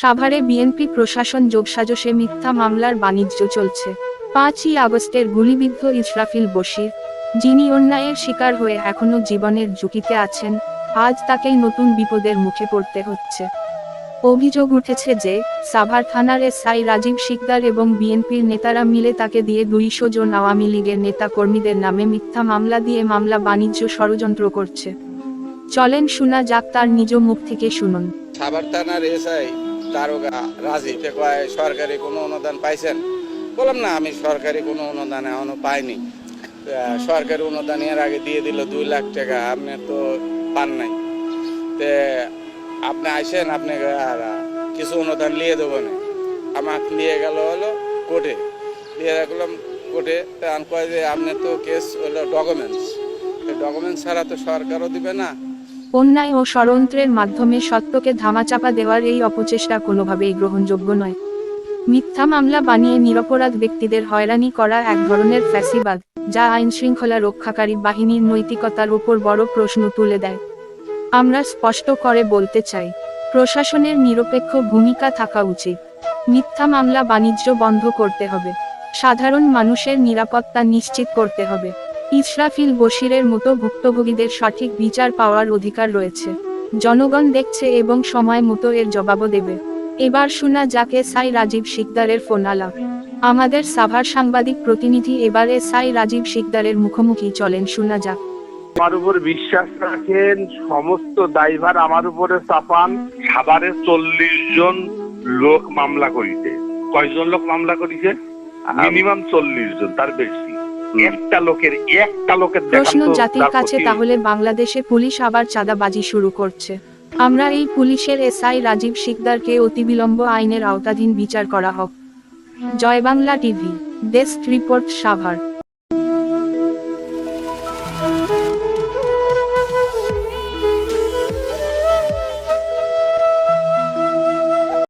সাভারে বিএনপি প্রশাসন যোগসাজশে মিথ্যা মামলার বাণিজ্য চলছে। পাঁচই আগস্টের গুলিবিদ্ধ ইসরাফিল বশির, যিনি অন্যায়ের শিকার হয়ে এখনও জীবনের ঝুঁকিতে আছেন, আজ তাকেই নতুন বিপদের মুখে পড়তে হচ্ছে। অভিযোগ উঠেছে যে, সাভার থানার এসআই রাজীব শিকদার এবং বিএনপির নেতারা মিলে তাকে দিয়ে দুইশো জন আওয়ামী লীগের নেতা কর্মীদের নামে মিথ্যা মামলা দিয়ে মামলা বাণিজ্য ষড়যন্ত্র করছে। চলেন শোনা যাক তার নিজ মুখ থেকে শুনুন। সাভার থানার এসআই দারোগা রাজীব কয় সরকারি কোনো অনুদান পাইছেন? বললাম, না, আমি সরকারি কোনো অনুদান এখনও পাইনি। সরকারি অনুদান এর আগে দিয়ে দিল দুই লাখ টাকা, আপনি তো পান নাই। তে আপনি আইসেন, আপনি কিছু অনুদান নিয়ে দেবো না। আমাকে নিয়ে গেল হলো কোর্টে। দিয়ে রাখলাম কোর্টে আমি কয় যে, আপনি তো কেস হলো ডকুমেন্টস ডকুমেন্টস ছাড়া তো সরকারও দিবে না। অন্যায় ও ষড়যন্ত্রের মাধ্যমে সত্যকে ধামাচাপা দেওয়ার এই অপচেষ্টা কোনোভাবেই গ্রহণযোগ্য নয়। মিথ্যা মামলা বানিয়ে নিরপরাধ ব্যক্তিদের হয়রানি করা এক ধরনের ফ্যাসিবাদ, যা আইন শৃঙ্খলা রক্ষাকারী বাহিনীর নৈতিকতার উপর বড় প্রশ্ন তুলে দেয়। আমরা স্পষ্ট করে বলতে চাই, প্রশাসনের নিরপেক্ষ ভূমিকা থাকা উচিত। মিথ্যা মামলা বাণিজ্য বন্ধ করতে হবে। সাধারণ মানুষের নিরাপত্তা নিশ্চিত করতে হবে। ইসরাফিল বশিরের মতো ভুক্তভোগীদের সঠিক বিচার পাওয়ার অধিকার রয়েছে। জনগণ দেখছে এবং সময় মতো এর জবাবও দেবে। এবার শোনা যাকে সাই রাজীব শিকদারের ফোন আলাপ। আমাদের সাভার সাংবাদিক প্রতিনিধি এবারে সাই রাজীব শিকদারের মুখোমুখি চলেন শোনা যাক। আমার উপর বিশ্বাস রাখেন সমস্ত দায়ভার আমার উপরে চাপান। সাভারে চল্লিশ জন লোক মামলা করিতে কয়জন লোক মামলা করিছে? মিনিমাম চল্লিশ জন তার বেশি। একটা লোকের একটা লোকের প্রশ্ন জাতির কাছে তাহলে বাংলাদেশে পুলিশ আবার চাঁদাবাজি শুরু করছে। আমরা এই পুলিশের এসআই রাজীব শিকদারকে অতিবিলম্ব আইনের আওতাধীন বিচার করা হোক। Joy Bangla TV desk report Savar.